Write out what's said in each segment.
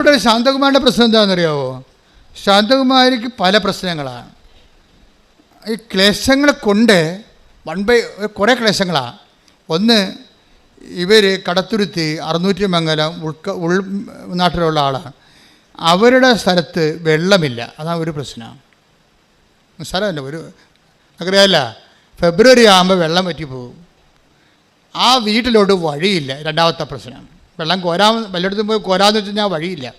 ഇവിടെ ശാന്തകുമാരുടെ പ്രശ്നം എന്താണെന്നറിയാവോ? ശാന്തകുമാരിക്ക് പല പ്രശ്നങ്ങളാണ്. ഈ ക്ലേശങ്ങളെ കൊണ്ട് വൺ ബൈ കുറേ ക്ലേശങ്ങളാണ് ഒന്ന് ഇവർ കടത്തുരുത്തി അറുന്നൂറ്റി മംഗലം ഉൾക്ക ഉൾ നാട്ടിലുള്ള ആളാണ് അവരുടെ സ്ഥലത്ത് വെള്ളമില്ല. അതാണ് ഒരു പ്രശ്നം. സ്ഥലമല്ല ഒരു അറിയാമല്ല ഫെബ്രുവരി ആകുമ്പോൾ വെള്ളം പറ്റിപ്പോകും ആ വീട്ടിലോട്ട് വഴിയില്ല. രണ്ടാമത്തെ പ്രശ്നം. വെള്ളം കോരാൻ വല്ലയിടത്തും പോയി കോരാന്ന് വെച്ച് കഴിഞ്ഞാൽ വഴിയില്ല.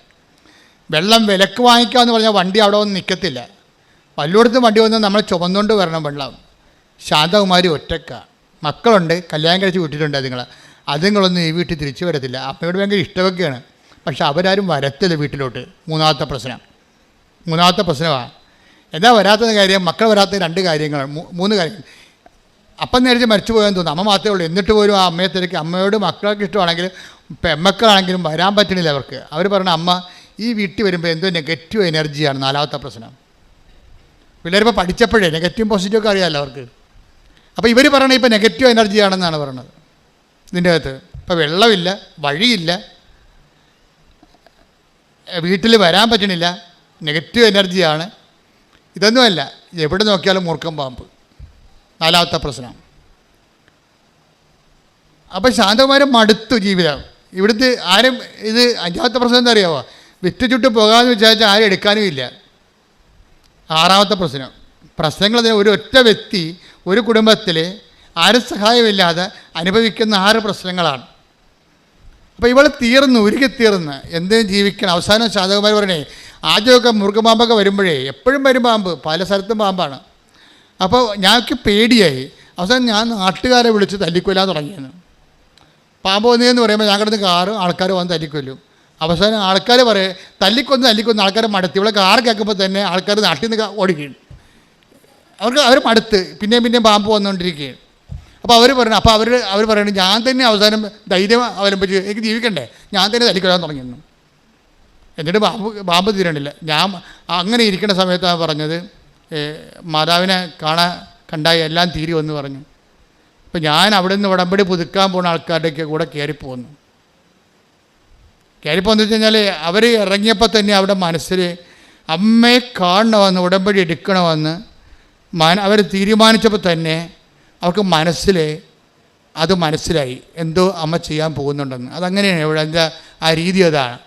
വെള്ളം വിലക്ക് വാങ്ങിക്കുക എന്ന് പറഞ്ഞാൽ വണ്ടി അവിടെ ഒന്നും നിൽക്കത്തില്ല വല്ലയിടത്തും വണ്ടി വന്നാൽ നമ്മൾ ചുമന്നുകൊണ്ട് വരണം വെള്ളം. ശാന്തകുമാരി ഒറ്റക്ക. മക്കളുണ്ട് കല്യാണം കഴിച്ച് വിട്ടിട്ടുണ്ട് അതുങ്ങൾ അതുങ്ങളൊന്നും ഈ വീട്ടിൽ തിരിച്ചു വരത്തില്ല. അമ്മയോട് ഭയങ്കര ഇഷ്ടമൊക്കെയാണ്. പക്ഷെ അവരാരും വരത്തില്ല വീട്ടിലോട്ട്. മൂന്നാമത്തെ പ്രശ്നം. മൂന്നാമത്തെ പ്രശ്നമാണ് എന്താ വരാത്ത കാര്യം? മക്കൾ വരാത്ത രണ്ട് കാര്യങ്ങൾ മൂന്ന് കാര്യങ്ങൾ അപ്പം നേരത്തെ മരിച്ചു പോയെന്ന് തോന്നുന്നു. അമ്മ മാത്രമേ ഉള്ളൂ. എന്നിട്ട് പോലും ആ അമ്മയെ തിരക്കി. അമ്മയോട് മക്കൾക്ക് ഇഷ്ടമാണെങ്കിലും പെമ്മക്കളാണെങ്കിലും വരാൻ പറ്റണില്ല അവർക്ക്. അവർ പറഞ്ഞ അമ്മ ഈ വീട്ടിൽ വരുമ്പോൾ എന്തോ നെഗറ്റീവ് എനർജിയാണ് നാലാമത്തെ പ്രശ്നം. പിള്ളേരിപ്പോൾ പഠിച്ചപ്പോഴേ നെഗറ്റീവ് പോസിറ്റീവ് ഒക്കെ അറിയാമല്ലോ അവർക്ക്. അപ്പോൾ ഇവർ പറയണത് ഇപ്പോൾ നെഗറ്റീവ് എനർജിയാണെന്നാണ് പറയണത്. ഇതിന്റെ അകത്ത്. ഇപ്പോൾ വെള്ളമില്ല വഴിയില്ല. വീട്ടിൽ വരാൻ പറ്റണില്ല. നെഗറ്റീവ് എനർജിയാണ് ഇതൊന്നുമല്ല എവിടെ നോക്കിയാലും മൂർക്കം പാമ്പ്. നാലാമത്തെ പ്രശ്നം. അപ്പം ശാന്തകുമാരൻ മടുത്തു ജീവിതം. ഇവിടുത്തെ ആരും ഇത് അഞ്ചാമത്തെ പ്രശ്നം എന്താ അറിയാമോ വിറ്റ് ചുട്ട് പോകാമെന്ന് വിചാരിച്ചാൽ ആരും എടുക്കാനും ഇല്ല. ആറാമത്തെ പ്രശ്നം. പ്രശ്നങ്ങൾ ഒരു ഒറ്റ വ്യക്തി ഒരു കുടുംബത്തിൽ ആരും സഹായമില്ലാതെ അനുഭവിക്കുന്ന ആറ് പ്രശ്നങ്ങളാണ്. അപ്പോൾ ഇവൾ തീർന്ന് ഉരുകി തീർന്ന് എന്തിനും ജീവിക്കണം? അവസാനം ശാതകുമാർ പറയണേ ആദ്യമൊക്കെ മുറുകപാമ്പൊക്കെ വരുമ്പോഴേ എപ്പോഴും വരും പാമ്പ് പല സ്ഥലത്തും പാമ്പാണ്. അപ്പോൾ ഞങ്ങൾക്ക് പേടിയായി. അവസാനം ഞാൻ നാട്ടുകാരെ വിളിച്ച് തല്ലിക്കൊല്ലാൻ തുടങ്ങിയെന്ന്. പാമ്പ് വന്നതെന്ന് പറയുമ്പോൾ ഞാൻ കിടന്ന് കാറ് ആൾക്കാർ വന്ന് തല്ലിക്കൊല്ലും. അവസാനം ആൾക്കാർ പറയും തല്ലിക്കൊന്ന് തല്ലിക്കൊന്ന്. ആൾക്കാർ മടുത്ത്. ഇവിടെ കാറ് കേൾക്കുമ്പോൾ തന്നെ ആൾക്കാർ നാട്ടിൽ നിന്ന് ഓടിക്കുകയും അവർക്ക് അവർ മടുത്ത്. പിന്നെയും പിന്നെയും പാമ്പ് വന്നുകൊണ്ടിരിക്കുകയും അപ്പോൾ അവർ പറഞ്ഞു അപ്പോൾ അവർ അവർ പറയുന്നത് ഞാൻ തന്നെ അവസാനം ധൈര്യം അവലംബിച്ച് എനിക്ക് ജീവിക്കണ്ടേ? ഞാൻ തന്നെ തല്ലിക്കൊല്ലാൻ തുടങ്ങിയിരുന്നു. എന്നിട്ട് പാമ്പ് പാമ്പ് തീരണില്ല. ഞാൻ അങ്ങനെ ഇരിക്കുന്ന സമയത്താണ് പറഞ്ഞത് മാതാവിനെ കാണാൻ കണ്ടായി എല്ലാം തീരുമെന്ന് പറഞ്ഞു. അപ്പം ഞാൻ അവിടെ നിന്ന് ഉടമ്പടി പുതുക്കാൻ പോകുന്ന ആൾക്കാരുടെയൊക്കെ കൂടെ കയറിപ്പോന്നു കയറിപ്പോന്ന് വെച്ച് കഴിഞ്ഞാൽ അവർ ഇറങ്ങിയപ്പോൾ തന്നെ അവിടെ മനസ്സിൽ അമ്മയെ കാണണമെന്ന് ഉടമ്പടി എടുക്കണമെന്ന് മന അവർ തീരുമാനിച്ചപ്പോൾ തന്നെ അവർക്ക് മനസ്സിൽ അത് മനസ്സിലായി. എന്തോ അമ്മ ചെയ്യാൻ പോകുന്നുണ്ടെന്ന്. അതങ്ങനെയാണ് ഇവിടെ എന്താ ആ രീതി അതാണ്.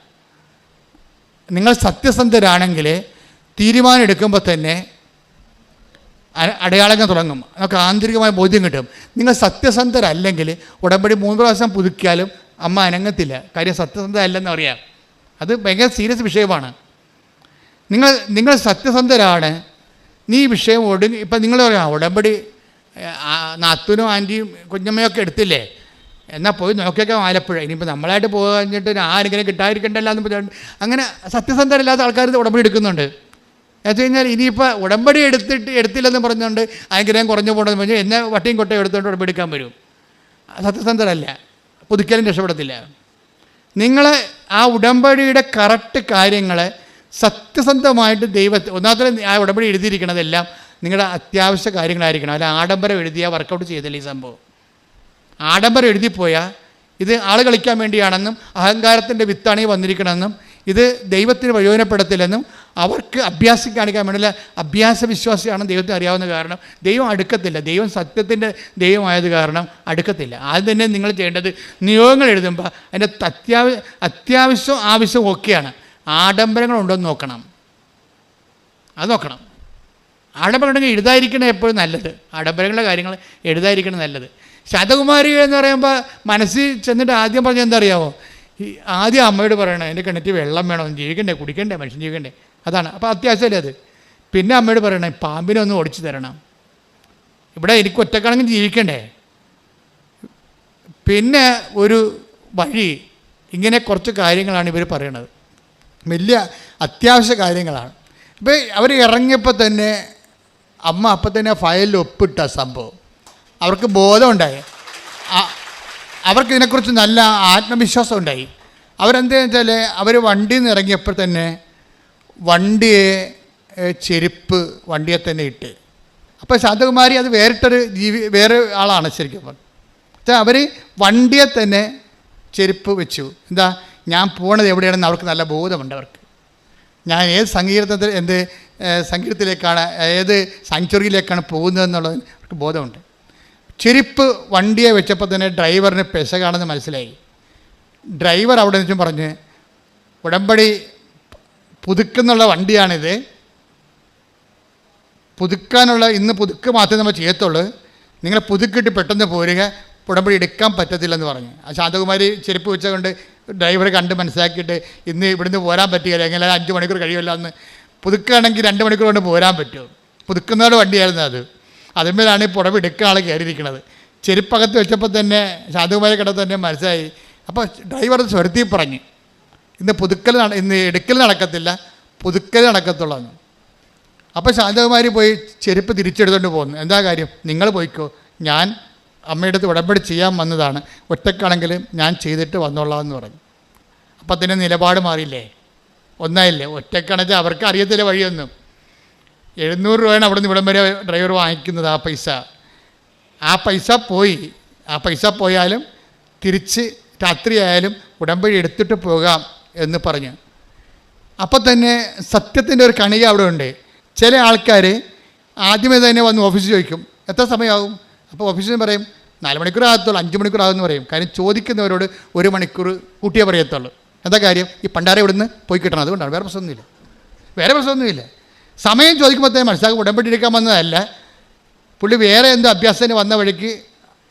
നിങ്ങൾ സത്യസന്ധരാണെങ്കിൽ തീരുമാനം എടുക്കുമ്പോൾ തന്നെ അടയാളങ്ങൾ തുടങ്ങും. നമുക്ക് ആന്തരികമായ ബോധ്യം കിട്ടും. നിങ്ങൾ സത്യസന്ധരല്ലെങ്കിൽ ഉടമ്പടി മൂന്ന് പ്രാവശ്യം പുതുക്കിയാലും അമ്മ അനങ്ങത്തില്ല. കാര്യം സത്യസന്ധത അല്ലെന്ന് അറിയാം. അത് ഭയങ്കര സീരിയസ് വിഷയമാണ്. നിങ്ങൾ നിങ്ങൾ സത്യസന്ധരാണ്. നീ ഈ വിഷയം ഒടുങ്ങി ഇപ്പം നിങ്ങൾ പറയാം ഉടമ്പടി നാത്തുനും ആന്റിയും കുഞ്ഞമ്മയൊക്കെ എടുത്തില്ലേ? എന്നാൽ പോയി നോക്കിയൊക്കെ ആലപ്പുഴ. ഇനിയിപ്പോൾ നമ്മളായിട്ട് പോകാഞ്ഞിട്ട് ആരെങ്കിലും കിട്ടാതിരിക്കണ്ടല്ലോ എന്ന് പറഞ്ഞുകൊണ്ട് അങ്ങനെ സത്യസന്ധരല്ലാത്ത ആൾക്കാർ ഉടമ്പടി എടുക്കുന്നുണ്ട്. എന്ന് കഴിഞ്ഞാൽ ഇനിയിപ്പോൾ ഉടമ്പടി എടുത്തിട്ട് എടുത്തില്ലെന്ന് പറഞ്ഞുകൊണ്ട് അനുഗ്രഹം കുറഞ്ഞു പോകണമെന്ന് പറഞ്ഞാൽ എന്നെ വട്ടിയും കൊട്ടയും എടുത്തുകൊണ്ട് ഉടമ്പടി എടുക്കാൻ വരും. സത്യസന്ധരല്ല. പുതുക്കലും രക്ഷപ്പെടത്തില്ല. നിങ്ങൾ ആ ഉടമ്പടിയുടെ കറക്റ്റ് കാര്യങ്ങൾ സത്യസന്ധമായിട്ട് ദൈവത്തെ ഒന്നാമത്തെ ആ ഉടമ്പടി എഴുതിയിരിക്കണതെല്ലാം നിങ്ങളുടെ അത്യാവശ്യ കാര്യങ്ങളായിരിക്കണം. അല്ല ആഡംബരം എഴുതിയാൽ വർക്കൗട്ട് ചെയ്തില്ല ഈ സംഭവം? ആഡംബരം എഴുതിപ്പോയാൽ ഇത് ആൾ കളിക്കാൻ വേണ്ടിയാണെന്നും അഹങ്കാരത്തിന്റെ വിത്താണ് വന്നിരിക്കണമെന്നും ഇത് ദൈവത്തിന് പ്രയോജനപ്പെടത്തില്ലെന്നും അവർക്ക് അഭ്യാസം കാണിക്കാൻ വേണ്ടിയുള്ള അഭ്യാസ വിശ്വാസിയാണ് ദൈവത്തെ അറിയാവുന്ന കാരണം ദൈവം അടുക്കത്തില്ല. ദൈവം സത്യത്തിന്റെ ദൈവമായത് കാരണം അടുക്കത്തില്ല. ആദ്യം തന്നെ നിങ്ങൾ ചെയ്യേണ്ടത് നിയോഗങ്ങൾ എഴുതുമ്പോൾ അതിന്റെ അത്യാവശ്യ അത്യാവശ്യം ആവശ്യം ഒക്കെയാണ്. ആഡംബരങ്ങളുണ്ടോയെന്ന് നോക്കണം. അത് നോക്കണം. ആഡംബരം ഉണ്ടെങ്കിൽ എഴുതാതിരിക്കണം എപ്പോഴും നല്ലത്. ആഡംബരങ്ങളുടെ കാര്യങ്ങൾ എഴുതാതിരിക്കണം നല്ലത്. ശതകുമാരി എന്ന് പറയുമ്പോൾ മനസ്സിൽ ചെന്നിട്ട് ആദ്യം പറഞ്ഞത് എന്താ അറിയാമോ ആദ്യം അമ്മയോട് പറയണം എന്റെ കിണറ്റിൽ വെള്ളം വേണം ജീവിക്കണ്ടേ? കുടിക്കണ്ടേ? മനുഷ്യൻ ജീവിക്കണ്ടേ? അതാണ്. അപ്പോൾ അത്യാവശ്യമല്ലേ അത്? പിന്നെ അമ്മയോട് പറയണേ പാമ്പിനെ ഒന്ന് ഓടിച്ചു തരണം. ഇവിടെ എനിക്ക് ഒറ്റക്കാണെങ്കിൽ ജീവിക്കണ്ടേ? പിന്നെ ഒരു വഴി ഇങ്ങനെ കുറച്ച് കാര്യങ്ങളാണ് ഇവർ പറയണത്. വലിയ അത്യാവശ്യ കാര്യങ്ങളാണ്. ഇപ്പം അവർ ഇറങ്ങിയപ്പോൾ തന്നെ അമ്മ അപ്പം തന്നെ ഫയലിൽ ഒപ്പിട്ട സംഭവം. അവർക്ക് ബോധമുണ്ടായി അവർക്ക് ഇതിനെക്കുറിച്ച് നല്ല ആത്മവിശ്വാസം ഉണ്ടായി. അവരെന്താണെന്ന് വെച്ചാൽ അവർ വണ്ടിയിൽ നിന്ന് ഇറങ്ങിയപ്പോൾ തന്നെ വണ്ടിയെ ചെരുപ്പ് വണ്ടിയെ തന്നെ ഇട്ട്. അപ്പോൾ ശാന്തകുമാരി അത് വേറിട്ടൊരു ജീവി വേറെ ആളാണ് ശരിക്കും പറഞ്ഞാൽ. അവർ വണ്ടിയെ തന്നെ ചെരുപ്പ് വെച്ചു. എന്താ? ഞാൻ പോണത് എവിടെയാണെന്ന് അവർക്ക് നല്ല ബോധമുണ്ട് അവർക്ക്. ഞാൻ ഏത് സംഗീതത്തിൽ എന്ത് സംഗീതത്തിലേക്കാണ് ഏത് സാങ്ച്വറിയിലേക്കാണ് പോകുന്നതെന്നുള്ളത് അവർക്ക് ബോധമുണ്ട്. ചെരുപ്പ് വണ്ടിയെ വെച്ചപ്പോൾ തന്നെ ഡ്രൈവറിന് പെശകാണെന്ന് മനസ്സിലായി. ഡ്രൈവർ അവിടെ നിന്നും പറഞ്ഞ് ഉടമ്പടി പുതുക്കുന്നുള്ള വണ്ടിയാണിത്. പുതുക്കാനുള്ള ഇന്ന് പുതുക്ക് മാത്രമേ നമ്മൾ ചെയ്യത്തുള്ളൂ. നിങ്ങൾ പുതുക്കിട്ട് പെട്ടെന്ന് പോരുക ഉടമ്പടി എടുക്കാൻ പറ്റത്തില്ലെന്ന് പറഞ്ഞു. ആ ശാന്തകുമാരി ചെരുപ്പ് വെച്ചുകൊണ്ട് ഡ്രൈവറെ കണ്ട് മനസ്സിലാക്കിയിട്ട് ഇന്ന് ഇവിടുന്ന് പോരാൻ പറ്റുകയില്ല. എങ്ങനെ അഞ്ച് മണിക്കൂർ കഴിയില്ല എന്ന് പുതുക്കുകയാണെങ്കിൽ രണ്ട് മണിക്കൂർ കൊണ്ട് പോരാൻ പറ്റുമോ പുതുക്കുന്നവരുടെ വണ്ടിയായിരുന്നു അത്. അതിന്മേലാണ് ഈ പുടവ് എടുക്കാൻ ആൾ കയറിയിരിക്കുന്നത്. ചെരുപ്പകത്ത് വെച്ചപ്പോൾ തന്നെ ശാന്തകുമാരി കണ്ടപ്പോൾ തന്നെ മനസ്സിലായി. അപ്പോൾ ഡ്രൈവർ സ്വരത്തി പറഞ്ഞു. ഇന്ന് പുതുക്കൽ ഇന്ന് എടുക്കൽ നടക്കത്തില്ല പുതുക്കൽ നടക്കത്തുള്ളൂ അപ്പോൾ ശാന്തകുമാരി പോയി ചെരുപ്പ് തിരിച്ചെടുത്തുകൊണ്ട് പോകുന്നു. എന്താ കാര്യം? നിങ്ങൾ പോയിക്കോ. ഞാൻ അമ്മയുടെ അടുത്ത് ഉടമ്പടി ചെയ്യാൻ വന്നതാണ്. ഒറ്റക്കാണെങ്കിലും ഞാൻ ചെയ്തിട്ട് വന്നോളാം എന്ന് പറഞ്ഞു. അപ്പം അതിന്റെ നിലപാട് മാറിയില്ലേ? ഒന്നായില്ലേ? ഒറ്റക്കാണെങ്കിൽ അവർക്ക് അറിയത്തില്ല വഴിയൊന്നും. എഴുന്നൂറ് രൂപയാണ് അവിടെ നിന്ന് ഇവിടം വരെ ഡ്രൈവർ വാങ്ങിക്കുന്നത് ആ പൈസ. ആ പൈസ പോയി. ആ പൈസ പോയാലും തിരിച്ച് രാത്രിയായാലും ഉടമ്പടി എടുത്തിട്ട് പോകാം. എന്ന് പറഞ്ഞു. അപ്പം തന്നെ സത്യത്തിന്റെ ഒരു കണിക അവിടെ ഉണ്ട്. ചില ആൾക്കാർ ആദ്യമേ തന്നെ വന്ന് ഓഫീസിൽ ചോദിക്കും എത്ര സമയമാകും? അപ്പോൾ ഓഫീസിൽ പറയും നാല് മണിക്കൂർ ആകത്തുള്ളൂ അഞ്ച് മണിക്കൂർ ആകുമെന്ന് പറയും. കാര്യം ചോദിക്കുന്നവരോട് ഒരു മണിക്കൂർ കൂട്ടിയേ പറയത്തുള്ളൂ. എന്താ കാര്യം? ഈ പണ്ടാരെ ഇവിടുന്ന് പോയി കിട്ടണം. അതുകൊണ്ടാണ് വേറെ പ്രശ്നമൊന്നുമില്ല. വേറെ പ്രശ്നമൊന്നുമില്ല. സമയം ചോദിക്കുമ്പോഴത്തേക്കും മനസ്സിലാക്കും ഉടമ്പടി എടുക്കാൻ വന്നതല്ല. പുള്ളി വേറെ എന്തോ അഭ്യാസത്തിന് വന്ന വഴിക്ക്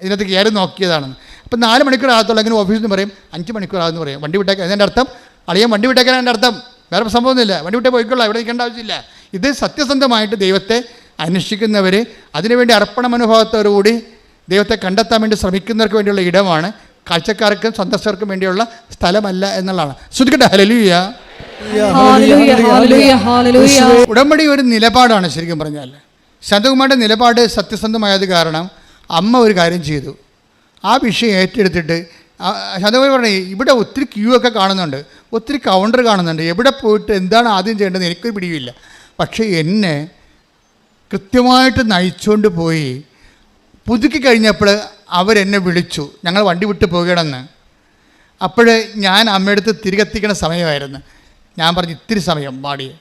ഇതിനകത്ത് കയറി നോക്കിയതാണെന്ന്. അപ്പം നാല് മണിക്കൂർ ആകത്തുള്ളൂ അങ്ങനെ ഓഫീസിൽ നിന്ന് പറയും അഞ്ച് മണിക്കൂർ ആകുമെന്ന് പറയും. വണ്ടി വിട്ടേക്കാം. അതിന്റെ അർത്ഥം അളിയൻ വണ്ടി വിട്ടേക്കാൻ എന്റെ അർത്ഥം. വേറെ സംഭവമൊന്നുമില്ല. വണ്ടി വിട്ടേ പോയിക്കൊള്ളാം. ഇവിടെ നിൽക്കേണ്ട ആവശ്യമില്ല. ഇത് സത്യസന്ധമായിട്ട് ദൈവത്തെ അന്വേഷിക്കുന്നവർ അതിനുവേണ്ടി അർപ്പണ മനോഭാവത്തോടുകൂടി ദൈവത്തെ കണ്ടെത്താൻ വേണ്ടി ശ്രമിക്കുന്നവർക്ക് വേണ്ടിയുള്ള ഇടമാണ് കാഴ്ചക്കാർക്കും സന്ദർശകർക്കും വേണ്ടിയുള്ള സ്ഥലമല്ല എന്നുള്ളതാണ്. ശ്രദ്ധിക്കട്ടെ. ഹലലുയ. ഉടമ്പടി ഒരു നിലപാടാണ് ശരിക്കും പറഞ്ഞാൽ. ശാന്തകുമാരുടെ നിലപാട് സത്യസന്ധമായത് കാരണം അമ്മ ഒരു കാര്യം ചെയ്തു. ആ വിഷയം ഏറ്റെടുത്തിട്ട് ശാന്തകുമാരി പറഞ്ഞു ഇവിടെ ഒത്തിരി ക്യൂ ഒക്കെ കാണുന്നുണ്ട് ഒത്തിരി കൗണ്ടർ കാണുന്നുണ്ട്. എവിടെ പോയിട്ട് എന്താണ് ആദ്യം ചെയ്യേണ്ടത് എനിക്കൊരു പിടിയില്ല പക്ഷേ എന്നെ കൃത്യമായിട്ട് നയിച്ചുകൊണ്ട് പോയി. പുതുക്കി കഴിഞ്ഞപ്പോൾ അവരെന്നെ വിളിച്ചു. ഞങ്ങൾ വണ്ടി വിട്ട് പോകണമെന്ന്. അപ്പോൾ ഞാൻ അമ്മയടുത്ത് തിരികെത്തിക്കണ സമയമായിരുന്നു. ഞാൻ പറഞ്ഞു ഇത്തിരി സമയം പാടി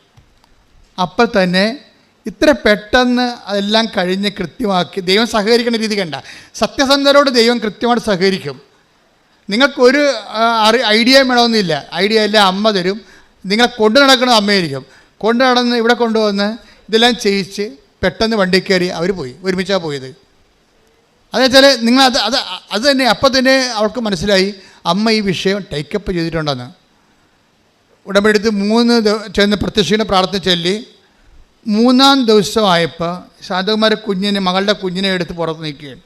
അപ്പോൾ തന്നെ ഇത്ര പെട്ടെന്ന് അതെല്ലാം കഴിഞ്ഞ് കൃത്യമാക്കി ദൈവം സഹകരിക്കുന്ന രീതി കണ്ട. സത്യസന്ധരോട് ദൈവം കൃത്യമായിട്ട് സഹകരിക്കും. നിങ്ങൾക്കൊരു അറി ഐഡിയ വേണമെന്നില്ല. ഐഡിയ എല്ലാം അമ്മ തരും. നിങ്ങളെ കൊണ്ടു നടക്കുന്നത് അമ്മയായിരിക്കും. കൊണ്ടു നടന്ന് ഇവിടെ കൊണ്ടുവന്ന് ഇതെല്ലാം ചെയ്യിച്ച് പെട്ടെന്ന് വണ്ടി കയറി അവർ പോയി. ഒരുമിച്ചാണ് പോയത്. അതെന്ന് വെച്ചാൽ നിങ്ങൾ അത് അത് അത് തന്നെ അപ്പം തന്നെ അവൾക്ക് മനസ്സിലായി അമ്മ ഈ വിഷയം ടേക്കപ്പ് ചെയ്തിട്ടുണ്ടെന്ന്. ഉടമ്പടിയെടുത്ത് മൂന്ന് ചെന്ന് പ്രത്യക്ഷീണ പ്രാർത്ഥന ചൊല്ലി. മൂന്നാം ദിവസമായപ്പോൾ ശാന്തകുമാര കുഞ്ഞിനെ മകളുടെ കുഞ്ഞിനെ എടുത്ത് പുറത്ത് നിൽക്കുകയാണ്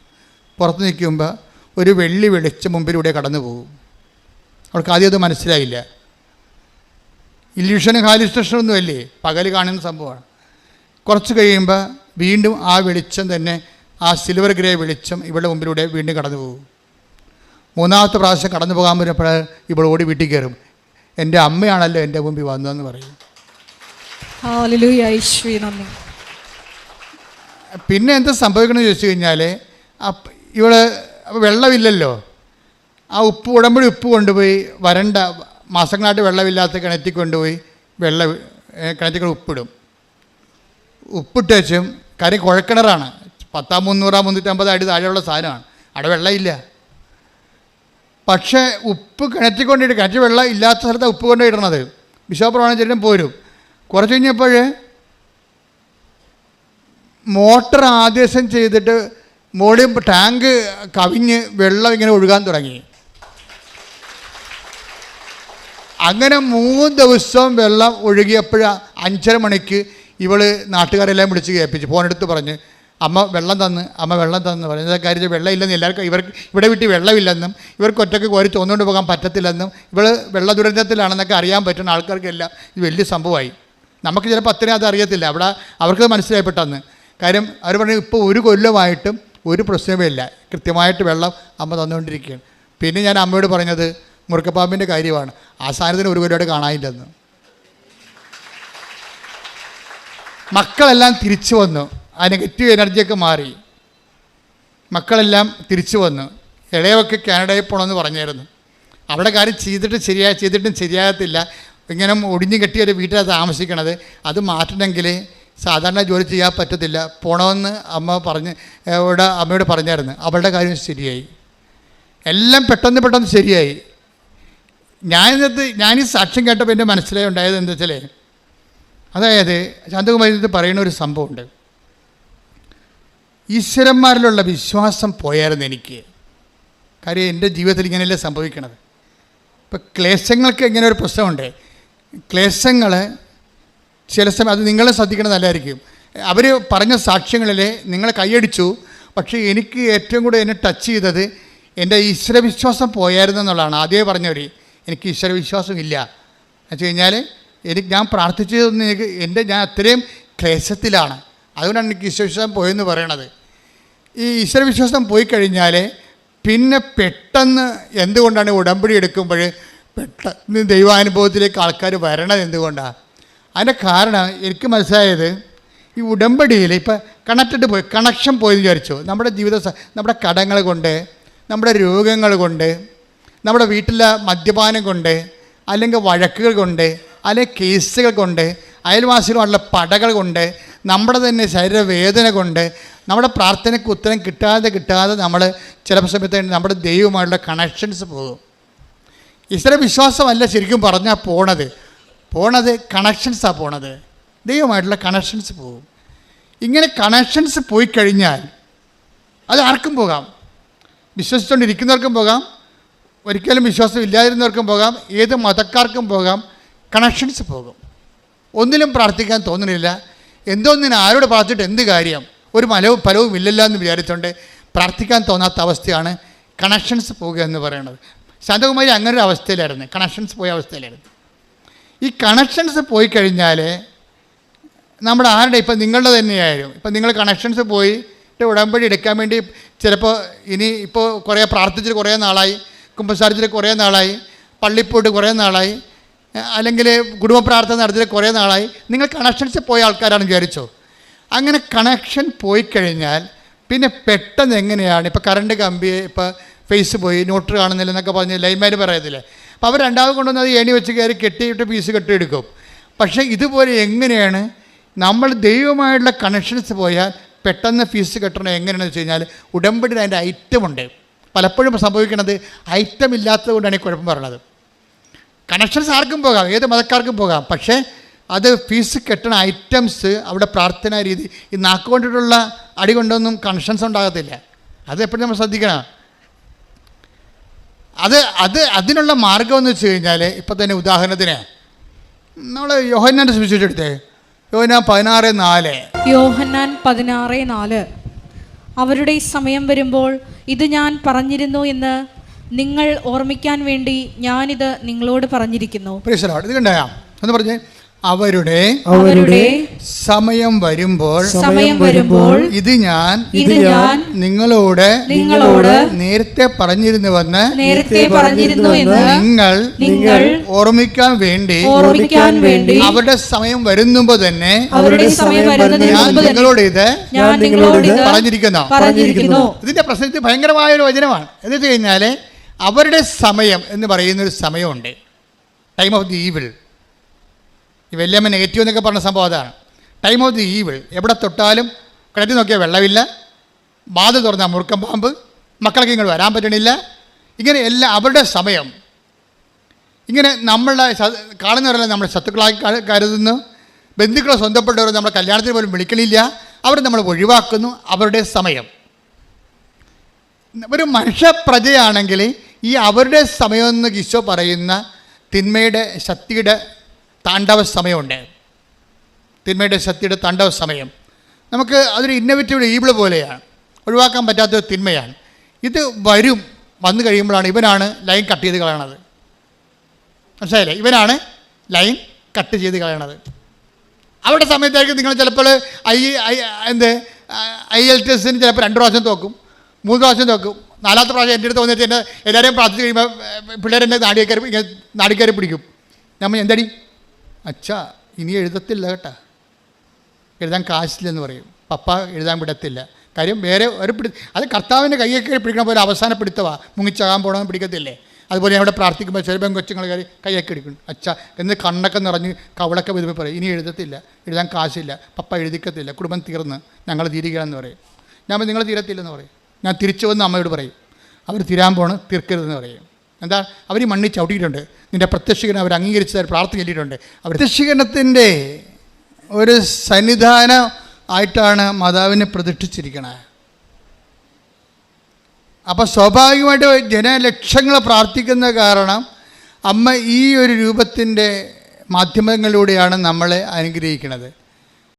പുറത്ത് നിൽക്കുമ്പോൾ ഒരു വെള്ളി വെളിച്ചം മുമ്പിലൂടെ കടന്നു പോകും. അവൾക്ക് ആദ്യം അത് മനസ്സിലായില്ല. ഇല്യൂഷനും ഹാലിസ്റ്റേഷനും ഒന്നുമല്ലേ പകൽ കാണുന്ന സംഭവമാണ്. കുറച്ച് കഴിയുമ്പോൾ വീണ്ടും ആ വെളിച്ചം തന്നെ ആ സിൽവർ ഗ്രേ വെളിച്ചം ഇവളുടെ മുമ്പിലൂടെ വീണ്ടും കടന്നു പോകും. മൂന്നാമത്തെ പ്രാവശ്യം കടന്നു പോകാൻ വരുമ്പോൾ ഇവൾ ഓടി വീട്ടിൽ കയറും. എന്റെ അമ്മയാണല്ലോ എന്റെ മുമ്പിൽ വന്നതെന്ന് പറയും. പിന്നെ എന്താ സംഭവിക്കണമെന്ന് ചോദിച്ചു കഴിഞ്ഞാൽ ഇവൾ അപ്പോൾ വെള്ളമില്ലല്ലോ. ആ ഉപ്പ് ഉടമ്പടി ഉപ്പ് കൊണ്ടുപോയി വരണ്ട മാസങ്ങളായിട്ട് വെള്ളമില്ലാത്ത കിണറ്റിൽ കൊണ്ടുപോയി വെള്ളം കിണറ്റിൽ കൊണ്ട് ഉപ്പിടും. ഉപ്പിട്ടേച്ചും കാര്യം കുഴക്കിണറാണ്. പത്താം മുന്നൂറാം മുന്നൂറ്റമ്പത് അടി താഴെയുള്ള സാധനമാണ്. അവിടെ വെള്ളമില്ല. പക്ഷേ ഉപ്പ് കിണറ്റിൽ കൊണ്ടിട്ട് കിണറ്റിൽ വെള്ളം ഇല്ലാത്ത സ്ഥലത്താണ് ഉപ്പ് കൊണ്ടിടണത് ബിഷോപ്പ് ചെല്ലും പോരും. കുറച്ച് കഴിഞ്ഞപ്പോഴേ മോട്ടർ ആദേശം ചെയ്തിട്ട് മോളിൽ ടാങ്ക് കവിഞ്ഞ് വെള്ളം ഇങ്ങനെ ഒഴുകാൻ തുടങ്ങി. അങ്ങനെ മൂന്ന് ദിവസം വെള്ളം ഒഴുകിയപ്പോഴ അഞ്ചര മണിക്ക് ഇവൾ നാട്ടുകാരെല്ലാം വിളിച്ച് കേൾപ്പിച്ചു. ഫോണെടുത്ത് പറഞ്ഞ് അമ്മ വെള്ളം തന്ന് അമ്മ വെള്ളം തന്ന്. പറഞ്ഞ കാര്യം വെള്ളം ഇല്ലെന്ന് എല്ലാവർക്കും ഇവർക്ക് ഇവിടെ വിട്ട് വെള്ളമില്ലെന്നും ഇവർക്ക് ഒറ്റയ്ക്ക് കോരി തോന്നുകൊണ്ട് പോകാൻ പറ്റത്തില്ലെന്നും ഇവൾ വെള്ള ദുരന്തത്തിലാണെന്നൊക്കെ അറിയാൻ പറ്റുന്ന ആൾക്കാർക്കെല്ലാം ഇത് വലിയ സംഭവമായി. നമുക്ക് ചിലപ്പോൾ അത്രയും അത് അറിയത്തില്ല. അവിടെ അവർക്ക് മനസ്സിലായി പെട്ടെന്ന്. കാര്യം അവർ പറഞ്ഞു ഇപ്പോൾ ഒരു കൊല്ലമായിട്ടും ഒരു പ്രശ്നമേ ഇല്ല. കൃത്യമായിട്ട് വെള്ളം അമ്മ തന്നുകൊണ്ടിരിക്കുകയാണ്. പിന്നെ ഞാൻ അമ്മയോട് പറഞ്ഞത് മുറുക്കപ്പാമ്പിന്റെ കാര്യമാണ്. ആ സാധനത്തിന് ഒരു പരിപാടി കാണാനില്ലെന്ന്. മക്കളെല്ലാം തിരിച്ചു വന്നു. ആ നെഗറ്റീവ് എനർജിയൊക്കെ മാറി. മക്കളെല്ലാം തിരിച്ചു വന്നു. ഇളയവൊക്കെ കാനഡയിൽ പോകണമെന്ന് പറഞ്ഞായിരുന്നു. അവിടെ കാര്യം ചെയ്തിട്ട് ശരിയാ ചെയ്തിട്ടും ശരിയാകത്തില്ല. ഇങ്ങനെ ഒടിഞ്ഞു കെട്ടിയ ഒരു വീട്ടിലാണ് താമസിക്കണത്. അത് മാറ്റണമെങ്കിൽ സാധാരണ ജോലി ചെയ്യാൻ പറ്റത്തില്ല. പോണമെന്ന് അമ്മ പറഞ്ഞ് ഇവിടെ അമ്മയോട് പറഞ്ഞായിരുന്നു. അവളുടെ കാര്യം ശരിയായി. എല്ലാം പെട്ടെന്ന് പെട്ടെന്ന് ശരിയായി. ഞാനിത് ഞാനീ സാക്ഷ്യം കേട്ടപ്പോൾ എന്റെ മനസ്സിലായി ഉണ്ടായത് എന്താ വെച്ചാലേ അതായത് ശാന്തകുമാരി പറയുന്ന ഒരു സംഭവമുണ്ട്. ഈശ്വരന്മാരിലുള്ള വിശ്വാസം പോയായിരുന്നു എനിക്ക്. കാര്യം എന്റെ ജീവിതത്തിൽ ഇങ്ങനെയല്ലേ സംഭവിക്കണത്. ഇപ്പം ക്ലേശങ്ങൾക്ക് ഇങ്ങനെ ഒരു പ്രശ്നമുണ്ട്. ക്ലേശങ്ങൾ ചില സമയം അത് നിങ്ങളെ ശ്രദ്ധിക്കണം നല്ലതായിരിക്കും. അവർ പറഞ്ഞ സാക്ഷ്യങ്ങളിൽ നിങ്ങളെ കൈയടിച്ചു. പക്ഷേ എനിക്ക് ഏറ്റവും കൂടുതൽ എന്നെ ടച്ച് ചെയ്തത് എന്റെ ഈശ്വരവിശ്വാസം പോയായിരുന്നു എന്നുള്ളതാണ്. ആദ്യമേ പറഞ്ഞവർ എനിക്ക് ഈശ്വരവിശ്വാസം ഇല്ല. എന്ന് വെച്ച് കഴിഞ്ഞാൽ എനിക്ക് ഞാൻ പ്രാർത്ഥിച്ചതൊന്നും എനിക്ക് എന്റെ ഞാൻ അത്രയും ക്ലേശത്തിലാണ്. അതുകൊണ്ടാണ് എനിക്ക് ഈശ്വരവിശ്വാസം പോയെന്ന് പറയണത്. ഈ ഈശ്വരവിശ്വാസം പോയി കഴിഞ്ഞാൽ പിന്നെ പെട്ടെന്ന് എന്തുകൊണ്ടാണ് ഉടമ്പടി എടുക്കുമ്പോൾ പെട്ടെന്ന് ദൈവാനുഭവത്തിലേക്ക് ആൾക്കാർ വരണത് എന്തുകൊണ്ടാണ് അതിന്റെ കാരണം എനിക്ക് മനസ്സിലായത് ഈ ഉടമ്പടിയിൽ ഇപ്പം കണക്റ്റഡ് പോയി കണക്ഷൻ പോയി വിചാരിച്ചു. നമ്മുടെ ജീവിത നമ്മുടെ കടങ്ങൾ കൊണ്ട് നമ്മുടെ രോഗങ്ങൾ കൊണ്ട് നമ്മുടെ വീട്ടിലെ മദ്യപാനം കൊണ്ട് അല്ലെങ്കിൽ വഴക്കുകൾ കൊണ്ട് അല്ലെങ്കിൽ കേസുകൾ കൊണ്ട് അയൽവാസികളുമായിട്ടുള്ള പടകൾ കൊണ്ട് നമ്മുടെ തന്നെ ശരീരവേദന കൊണ്ട് നമ്മുടെ പ്രാർത്ഥനയ്ക്ക് ഉത്തരം കിട്ടാതെ കിട്ടാതെ നമ്മൾ ചില സമയത്ത് നമ്മുടെ ദൈവമായിട്ടുള്ള കണക്ഷൻസ് പോകും. ഇത്ര വിശ്വാസമല്ല ശരിക്കും പറഞ്ഞാൽ പോണത്. പോണത് കണക്ഷൻസാണ് പോണത്. ദൈവമായിട്ടുള്ള കണക്ഷൻസ് പോകും. ഇങ്ങനെ കണക്ഷൻസ് പോയി കഴിഞ്ഞാൽ അത് ആർക്കും പോകാം. വിശ്വസിച്ചുകൊണ്ടിരിക്കുന്നവർക്കും പോകാം. ഒരിക്കലും വിശ്വാസം ഇല്ലാതിരുന്നവർക്കും പോകാം. ഏത് മതക്കാർക്കും പോകാം. കണക്ഷൻസ് പോകും. ഒന്നിലും പ്രാർത്ഥിക്കാൻ തോന്നുന്നില്ല എന്തോന്നിന് ആരോട് പ്രാർത്ഥിച്ചിട്ട് എന്ത് കാര്യം? ഒരു മലവും ഫലവും ഇല്ലല്ല എന്ന് വിചാരിച്ചുകൊണ്ട് പ്രാർത്ഥിക്കാൻ തോന്നാത്ത അവസ്ഥയാണ് കണക്ഷൻസ് പോകുക എന്ന് പറയുന്നത്. ശാന്തകുമാരി അങ്ങനെ ഒരു അവസ്ഥയിലായിരുന്നു കണക്ഷൻസ് പോയ അവസ്ഥയിലായിരുന്നു. ഈ കണക്ഷൻസ് പോയി കഴിഞ്ഞാൽ നമ്മുടെ ആരുടെ? ഇപ്പം നിങ്ങളുടെ തന്നെയായാലും. ഇപ്പം നിങ്ങൾ കണക്ഷൻസ് പോയിട്ട് ഉടമ്പടി എടുക്കാൻ വേണ്ടി ചിലപ്പോൾ ഇനി ഇപ്പോൾ കുറേ പ്രാർത്ഥിച്ചിട്ട് കുറേ നാളായി കുമ്പസാരിച്ചിട്ട് കുറേ നാളായി പള്ളിയിൽ പോയിട്ട് കുറേ നാളായി അല്ലെങ്കിൽ കുടുംബ പ്രാർത്ഥന നടത്തിയിട്ട് കുറേ നാളായി. നിങ്ങൾ കണക്ഷൻസ് പോയ ആൾക്കാരാണ് വിചാരിച്ചോ? അങ്ങനെ കണക്ഷൻ പോയി കഴിഞ്ഞാൽ പിന്നെ പെട്ടെന്ന് എങ്ങനെയാണ്? ഇപ്പോൾ കറണ്ട് കമ്പി ഇപ്പോൾ ഫേസ് പോയി നോട്ടർ കാണുന്നില്ല എന്നൊക്കെ പറഞ്ഞ് ലൈൻമാർ പറയത്തില്ലേ? അപ്പോൾ അവർ രണ്ടാമത് കൊണ്ടുവന്ന് അത് ഏണി വെച്ച് കയറി കെട്ടിയിട്ട് പീസ് കെട്ടിയെടുക്കും. പക്ഷേ ഇതുപോലെ എങ്ങനെയാണ് നമ്മൾ ദൈവമായിട്ടുള്ള കണക്ഷൻസ് പോയാൽ പെട്ടെന്ന് ഫീസ് കെട്ടണം എങ്ങനെയാണെന്ന് വെച്ച് കഴിഞ്ഞാൽ ഉടമ്പടിയിൽ അതിന്റെ ഐറ്റം ഉണ്ട്. പലപ്പോഴും സംഭവിക്കുന്നത് ഐറ്റം ഇല്ലാത്തത് കൊണ്ടാണ് ഈ കുഴപ്പം പറയുന്നത് കണക്ഷൻസ് ആർക്കും പോകാം ഏത് മതക്കാർക്കും പോകാം. പക്ഷേ അത് ഫീസ് കെട്ടണ ഐറ്റംസ് അവിടെ പ്രാർത്ഥനാ രീതി ഈ നാക്കുകൊണ്ടിട്ടുള്ള അടി കൊണ്ടൊന്നും കണക്ഷൻസ് ഉണ്ടാകത്തില്ല. അത് എപ്പോഴും നമ്മൾ ശ്രദ്ധിക്കണം. അത് അത് അതിനുള്ള മാർഗം എന്ന് വെച്ച് കഴിഞ്ഞാൽ ഇപ്പം തന്നെ ഉദാഹരണത്തിന് നമ്മൾ യോഹന്നാന്റെ സുവിശേഷെടുത്തേ യോഹന്നാൻ പതിനാറ് നാല്. യോഹന്നാൻ പതിനാറ് നാല്. അവരുടെ സമയം വരുമ്പോൾ ഇത് ഞാൻ പറഞ്ഞിരുന്നു എന്ന് നിങ്ങൾ ഓർമ്മിക്കാൻ വേണ്ടി ഞാനിത് നിങ്ങളോട് പറഞ്ഞിരിക്കുന്നു. ഇത് കണ്ടാ എന്ന് പറഞ്ഞേ. അവരുടെ അവരുടെ സമയം വരുമ്പോൾ സമയം വരുമ്പോൾ ഇത് ഞാൻ ഇത് ഞാൻ നിങ്ങളോട് നിങ്ങളോട് നേരത്തെ പറഞ്ഞിരുന്നുവെന്ന് നേരത്തെ പറഞ്ഞിരുന്നു എന്ന് നിങ്ങൾ നിങ്ങൾ ഓർമ്മിക്കാൻ വേണ്ടി ഓർമ്മിക്കാൻ വേണ്ടി അവരുടെ സമയം വരുന്നുമ്പോ തന്നെ അവരുടെ സമയം വരുന്നതിന് ഞാൻ മുമ്പ് നിങ്ങളോട് ഇത് ഞാൻ നിങ്ങളോട് പറഞ്ഞിരിക്കുന്ന പറഞ്ഞിരിക്കുന്നു. പറഞ്ഞിരിക്കുന്നു. ഇതിന്റെ പ്രശ്നത്തിൽ ഭയങ്കരമായ ഒരു വചനമാണ്. എന്ന് വെച്ച് കഴിഞ്ഞാൽ അവരുടെ സമയം എന്ന് പറയുന്ന ഒരു സമയമുണ്ട്. ടൈം ഓഫ് ദി ഈവിൾ ഈ വല്യമ്മ നെഗറ്റീവ് എന്നൊക്കെ പറഞ്ഞ സംഭവം അതാണ്. ടൈം ഓഫ് ദി ഈവിൾ എവിടെ തൊട്ടാലും കിണറ്റിൽ നോക്കിയാൽ വെള്ളമില്ല. ബാധ തുറന്നാൽ മുറുക്കം പാമ്പ്. മക്കളൊക്കെ ഇങ്ങോട്ട് വരാൻ പറ്റണില്ല. ഇങ്ങനെ എല്ലാം അവരുടെ സമയം. ഇങ്ങനെ നമ്മളെ കാണുന്നവരെല്ലാം നമ്മുടെ ശത്രുക്കളായി കരുതുന്നു. ബന്ധുക്കളെ സ്വന്തപ്പെട്ടവരെ നമ്മളെ കല്യാണത്തിന് പോലും വിളിക്കണില്ല. അവർ നമ്മൾ ഒഴിവാക്കുന്നു. അവരുടെ സമയം. ഒരു മനുഷ്യപ്രജയാണെങ്കിൽ ഈ അവരുടെ സമയമെന്ന് ഈശോ പറയുന്ന തിന്മയുടെ ശക്തിയുടെ താണ്ഡവ സമയമുണ്ട്. തിന്മയുടെ ശക്തിയുടെ താണ്ഡവ സമയം. നമുക്ക് അതൊരു ഇന്നവേറ്റീവ് ഈബിൾ പോലെയാണ്. ഒഴിവാക്കാൻ പറ്റാത്ത തിന്മയാണ്. ഇത് വരും വന്നു കഴിയുമ്പോഴാണ് ഇവനാണ് ലൈൻ കട്ട് ചെയ്ത് കളയണത്. മനസ്സിലായില്ലേ? ഇവനാണ് ലൈൻ കട്ട് ചെയ്ത് കളയണത്. അവിടെ സമയത്തായിരിക്കും നിങ്ങൾ ചിലപ്പോൾ ഐ ഐ എന്ത് ഐ എൽ ടി എസിന് ചിലപ്പോൾ രണ്ട് പ്രാവശ്യം തോക്കും മൂന്ന് പ്രാവശ്യം തോക്കും. നാലാമത്തെ പ്രാവശ്യം എന്റെ അടുത്ത് വന്നിട്ട് എന്നെ എല്ലാവരെയും പ്രാർത്ഥിച്ച് കഴിയുമ്പോൾ പിള്ളേരെന്നെ നാടിയേക്കാർ ഇങ്ങനെ നാടിക്കാരെ പിടിക്കും. നമ്മൾ എന്തടി? അച്ഛാ ഇനി എഴുതത്തില്ല കേട്ടാ. എഴുതാൻ കാശില്ലെന്ന് പറയും. പപ്പ എഴുതാൻ വിടത്തില്ല. കാര്യം വേറെ ഒരു പിടി അത് കർത്താവിന്റെ കൈയൊക്കെ പിടിക്കണ പോലെ അവസാന പിടുത്തവാ മുങ്ങിച്ചാകാൻ പോകണമെന്ന് പിടിക്കത്തില്ലേ? അതുപോലെ അവിടെ പ്രാർത്ഥിക്കുമ്പോൾ ചില പെങ്കൊച്ചുങ്ങൾ കയറി കൈയൊക്കെ എടുക്കും. അച്ഛ എന്ന് കണ്ണൊക്കെ നിറഞ്ഞ് കവളൊക്കെ വിധമ പറയും. ഇനി എഴുതത്തില്ല. എഴുതാൻ കാശില്ല. പപ്പ എഴുതിക്കത്തില്ല. കുടുംബം തീർന്ന്. ഞങ്ങൾ തീരുകയാണെന്ന് പറയും. ഞാൻ നിങ്ങൾ തീരത്തില്ലെന്ന് പറയും. ഞാൻ തിരിച്ചു വന്ന് അമ്മയോട് പറയും. അവർ തീരാൻ പോണ് തീർക്കരുതെന്ന് പറയും. എന്താ? അവർ ഈ മണ്ണിൽ ചവിട്ടിയിട്ടുണ്ട്. നിന്റെ പ്രത്യക്ഷീകരണം അവർ അംഗീകരിച്ചതായി പ്രാർത്ഥന ചൊല്ലിയിട്ടുണ്ട്. അവർ പ്രത്യക്ഷീകരണത്തിന്റെ ഒരു സന്നിധാനം ആയിട്ടാണ് മാതാവിനെ പ്രതിഷ്ഠിച്ചിരിക്കണത് അപ്പോൾ സ്വാഭാവികമായിട്ട് ജനലക്ഷങ്ങൾ പ്രാർത്ഥിക്കുന്ന കാരണം അമ്മ ഈ ഒരു രൂപത്തിന്റെ മാധ്യമങ്ങളിലൂടെയാണ് നമ്മളെ അനുഗ്രഹിക്കുന്നത്